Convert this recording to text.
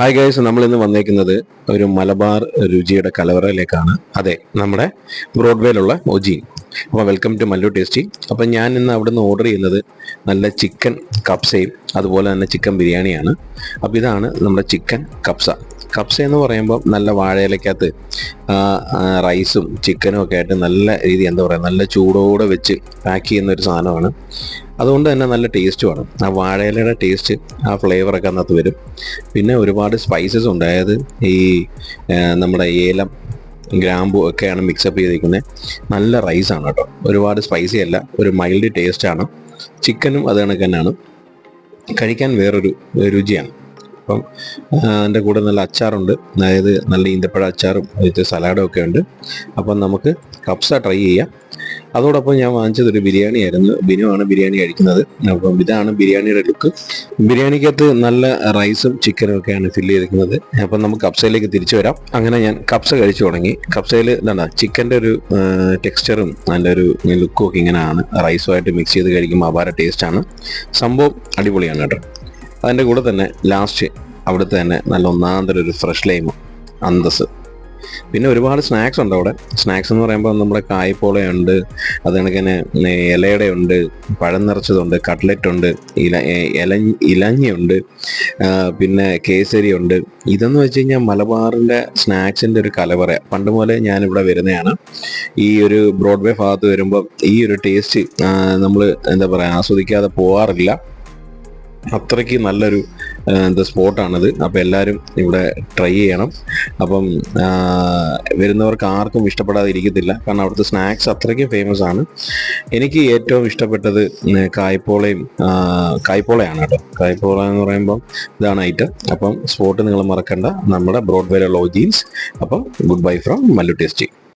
Hi guys നമ്മൾ ഇന്ന് വന്നേക്കുന്നത് ഒരു മലബാർ രുചിയുടെ കലവറയിലേക്കാണ്. അതെ നമ്മുടെ ബ്രോഡ്വേയിലുള്ള ഒജീൻ അപ്പോൾ വെൽക്കം ടു മല്ലു ടേസ്റ്റി അപ്പം ഞാൻ ഇന്ന് അവിടെ നിന്ന് ഓർഡർ ചെയ്യുന്നത് നല്ല ചിക്കൻ കപ്സയും അതുപോലെ തന്നെ ചിക്കൻ ബിരിയാണിയാണ്. അപ്പോൾ ഇതാണ് നമ്മുടെ ചിക്കൻ കപ്സ കപ്സ എന്ന് പറയുമ്പോൾ നല്ല വാഴയിലക്കകത്ത് റൈസും ചിക്കനും ഒക്കെ ആയിട്ട് നല്ല രീതി എന്താ പറയുക നല്ല ചൂടോടെ വെച്ച് പാക്ക് ചെയ്യുന്ന ഒരു സാധനമാണ്. അതുകൊണ്ട് തന്നെ നല്ല ടേസ്റ്റുമാണ് ആ വാഴയിലയുടെ ടേസ്റ്റ് ആ ഫ്ലേവറൊക്കെ അതിനകത്ത് വരും. പിന്നെ ഒരുപാട് സ്പൈസസ് ഉണ്ട്. അതായത് ഈ നമ്മുടെ ഏലം ഗ്രാമ്പു ഒക്കെയാണ് മിക്സപ്പ് ചെയ്തിരിക്കുന്നത് നല്ല റൈസാണ് കേട്ടോ. ഒരുപാട് സ്പൈസി അല്ല ഒരു മൈൽഡ് ടേസ്റ്റാണ് ചിക്കനും അത് കണക്ക് തന്നെയാണ്. കഴിക്കാൻ വേറൊരു രുചിയാണ്. അപ്പം അതിന്റെ കൂടെ നല്ല അച്ചാറുണ്ട്. അതായത് നല്ല ഈന്തപ്പഴ അച്ചാറും വിത്ത് സലാഡും ഒക്കെ ഉണ്ട്. അപ്പം നമുക്ക് കപ്സ ട്രൈ ചെയ്യാം. അതോടൊപ്പം ഞാൻ വാങ്ങിച്ചത് ഒരു ബിരിയാണി ആയിരുന്നു ബിനുവാണ് ബിരിയാണി കഴിക്കുന്നത്. അപ്പം ഇതാണ് ബിരിയാണിയുടെ ലുക്ക്. ബിരിയാണിക്കകത്ത് നല്ല റൈസും ചിക്കനും ഒക്കെയാണ് ഫില്ല് ചെയ്തിരിക്കുന്നത്. അപ്പം നമുക്ക് കപ്സയിലേക്ക് തിരിച്ചു വരാം. അങ്ങനെ ഞാൻ കപ്സ കഴിച്ചു തുടങ്ങി. കപ്സയിൽ എന്താണ് ചിക്കന്റെ ഒരു ടെക്സ്ചറും നല്ലൊരു ലുക്കും ഒക്കെ ഇങ്ങനെയാണ്. റൈസുമായിട്ട് മിക്സ് ചെയ്ത് കഴിക്കുമ്പോൾ അപാര ടേസ്റ്റാണ് സംഭവം അടിപൊളിയാണ് കേട്ടോ. അതിന്റെ കൂടെ തന്നെ ലാസ്റ്റ് അവിടുത്തെ തന്നെ നല്ല ഒന്നാന്തരം ഒരു ഫ്രഷ് ലൈമ് അന്തസ്. പിന്നെ ഒരുപാട് സ്നാക്സ് ഉണ്ട് അവിടെ. സ്നാക്സ് എന്ന് പറയുമ്പോൾ നമ്മുടെ കായ്പോളയുണ്ട് അത് കണക്ക് തന്നെ ഇലയുടെ ഉണ്ട് പഴം നിറച്ചതുണ്ട് കട്ട്ലറ്റ് ഉണ്ട് ഇല ഇല ഇലഞ്ഞിയുണ്ട് പിന്നെ കേസരി ഉണ്ട് ഇതെന്ന് വെച്ച് കഴിഞ്ഞാൽ മലബാറിന്റെ സ്നാക്സിന്റെ ഒരു കലവറ പണ്ട് മുതലേ ഞാനിവിടെ വരുന്നതാണ്. ഈ ഒരു ബ്രോഡ്വേ ഭാഗത്ത് വരുമ്പോൾ ഈ ഒരു ടേസ്റ്റ് നമ്മൾ എന്താ പറയുക ആസ്വദിക്കാതെ പോകാറില്ല അത്രയ്ക്ക് നല്ലൊരു എന്താ സ്പോട്ടാണിത്. അപ്പോൾ എല്ലാവരും ഇവിടെ ട്രൈ ചെയ്യണം. അപ്പം വരുന്നവർക്ക് ആർക്കും ഇഷ്ടപ്പെടാതെ ഇരിക്കത്തില്ല കാരണം അവിടുത്തെ സ്നാക്സ് അത്രയ്ക്കും ഫേമസ് ആണ് എനിക്ക് ഏറ്റവും ഇഷ്ടപ്പെട്ടത് കായ്പോളയും കായ്പോളയാണ് കേട്ടോ. കായ്പോള എന്ന് പറയുമ്പം ഇതാണ് ഐറ്റം. അപ്പം സ്പോട്ട് നിങ്ങൾ മറക്കണ്ട. നമ്മുടെ ബ്രോഡ്വേയിലുള്ള ജീൻസ്. അപ്പം goodbye from Mallu tasty.